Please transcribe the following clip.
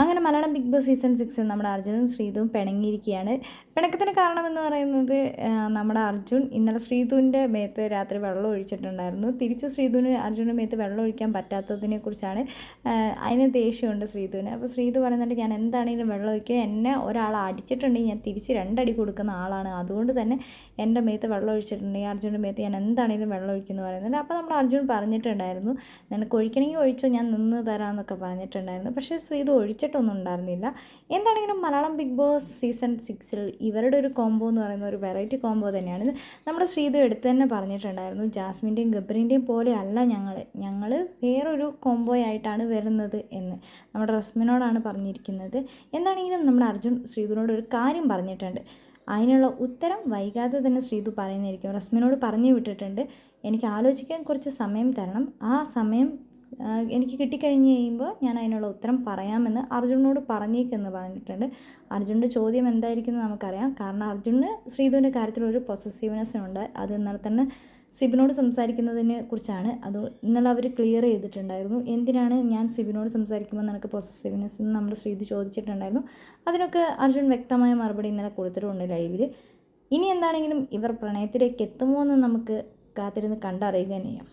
അങ്ങനെ Malayalam big boss season സിക്സിൽ നമ്മുടെ അർജുനും ശ്രീതുവും പിണങ്ങിയിരിക്കുകയാണ്. പിണക്കത്തിന് കാരണമെന്ന് പറയുന്നത് നമ്മുടെ അർജുൻ ഇന്നലെ ശ്രീതുവിന്റെ മേത്ത് രാത്രി വെള്ളം ഒഴിച്ചിട്ടുണ്ടായിരുന്നു. തിരിച്ച് ശ്രീതുവിന് അർജുന്റെ മേത്ത് വെള്ളം ഒഴിക്കാൻ പറ്റാത്തതിനെ കുറിച്ചാണ് അതിന് ദേഷ്യമുണ്ട് ശ്രീതുവിന് അപ്പോൾ ശ്രീതു പറയുന്നുണ്ട് ഞാൻ എന്താണെങ്കിലും വെള്ളം ഒഴിക്കുക. എന്നെ ഒരാൾ അടിച്ചിട്ടുണ്ടെങ്കിൽ ഞാൻ തിരിച്ച് രണ്ടടി കൊടുക്കുന്ന ആളാണ്. അതുകൊണ്ട് തന്നെ എന്റെ മേത്ത് വെള്ളം ഒഴിച്ചിട്ടുണ്ടെങ്കിൽ അർജുന്റെ മേത്ത് ഞാൻ എന്താണെങ്കിലും വെള്ളം ഒഴിക്കുന്നു പറയുന്നുണ്ട്. അപ്പോൾ നമ്മുടെ അർജുൻ പറഞ്ഞിട്ടുണ്ടായിരുന്നു നിനക്ക് ഒഴിക്കണമെങ്കിൽ ഒഴിച്ചോ. ഞാൻ നിന്ന് തരാമെന്നൊക്കെ പറഞ്ഞിട്ടുണ്ടായിരുന്നു. പക്ഷേ ശ്രീതു ഒഴിച്ചിട്ടൊന്നും ഉണ്ടായിരുന്നില്ല. എന്താണെങ്കിലും മലയാളം ബിഗ് ബോസ് സീസൺ സിക്സിൽ ഇവരുടെ ഒരു കോംബോ എന്ന് പറയുന്ന ഒരു വെറൈറ്റി കോംബോ തന്നെയാണ്. നമ്മുടെ ശ്രീതു എടുത്ത് തന്നെ പറഞ്ഞിട്ടുണ്ടായിരുന്നു ജാസ്മിന്റെയും ഗബ്രീന്റെയും പോലെ അല്ല ഞങ്ങൾ ഞങ്ങൾ വേറൊരു കോംബോ ആയിട്ടാണ് വരുന്നത് എന്ന് നമ്മുടെ റസ്മിനോടാണ് പറഞ്ഞിരിക്കുന്നത്. എന്താണെങ്കിലും നമ്മുടെ അർജുൻ ശ്രീതുവിനോട് ഒരു കാര്യം പറഞ്ഞിട്ടുണ്ട്. അതിനുള്ള ഉത്തരം വൈകാതെ തന്നെ ശ്രീതു പറയുന്നതായിരിക്കും. റസ്മിനോട് പറഞ്ഞു വിട്ടിട്ടുണ്ട് എനിക്ക് ആലോചിക്കാൻ കുറച്ച് സമയം തരണം. ആ സമയം എനിക്ക് കിട്ടിക്കഴിഞ്ഞ് കഴിയുമ്പോൾ ഞാൻ അതിനുള്ള ഉത്തരം പറയാമെന്ന് അർജുനോട് പറഞ്ഞേക്കെന്ന് പറഞ്ഞിട്ടുണ്ട്. അർജുന്റെ ചോദ്യം എന്തായിരിക്കും എന്ന് നമുക്കറിയാം. കാരണം അർജുന് ശ്രീധുവിന്റെ കാര്യത്തിൽ ഒരു പൊസസീവ്നെസ് ഉണ്ട്. അത് ഇന്നലെ തന്നെ സിബിനോട് സംസാരിക്കുന്നതിനെ കുറിച്ചാണ്. അത് ഇന്നലെ അവർ ക്ലിയർ ചെയ്തിട്ടുണ്ടായിരുന്നു. എന്തിനാണ് ഞാൻ സിബിനോട് സംസാരിക്കുമ്പോൾ നിനക്ക് പൊസസീവ്നെസ് എന്ന് നമ്മുടെ ശ്രീധു ചോദിച്ചിട്ടുണ്ടായിരുന്നു? അതിനൊക്കെ അർജുൻ വ്യക്തമായ മറുപടി ഇന്നലെ കൊടുത്തിട്ടുണ്ട് ലൈവിൽ ഇനി എന്താണെങ്കിലും ഇവർ പ്രണയത്തിലേക്ക് എത്തുമോ എന്ന് നമുക്ക് കാത്തിരുന്ന് കണ്ടറിയുക തന്നെയാണ്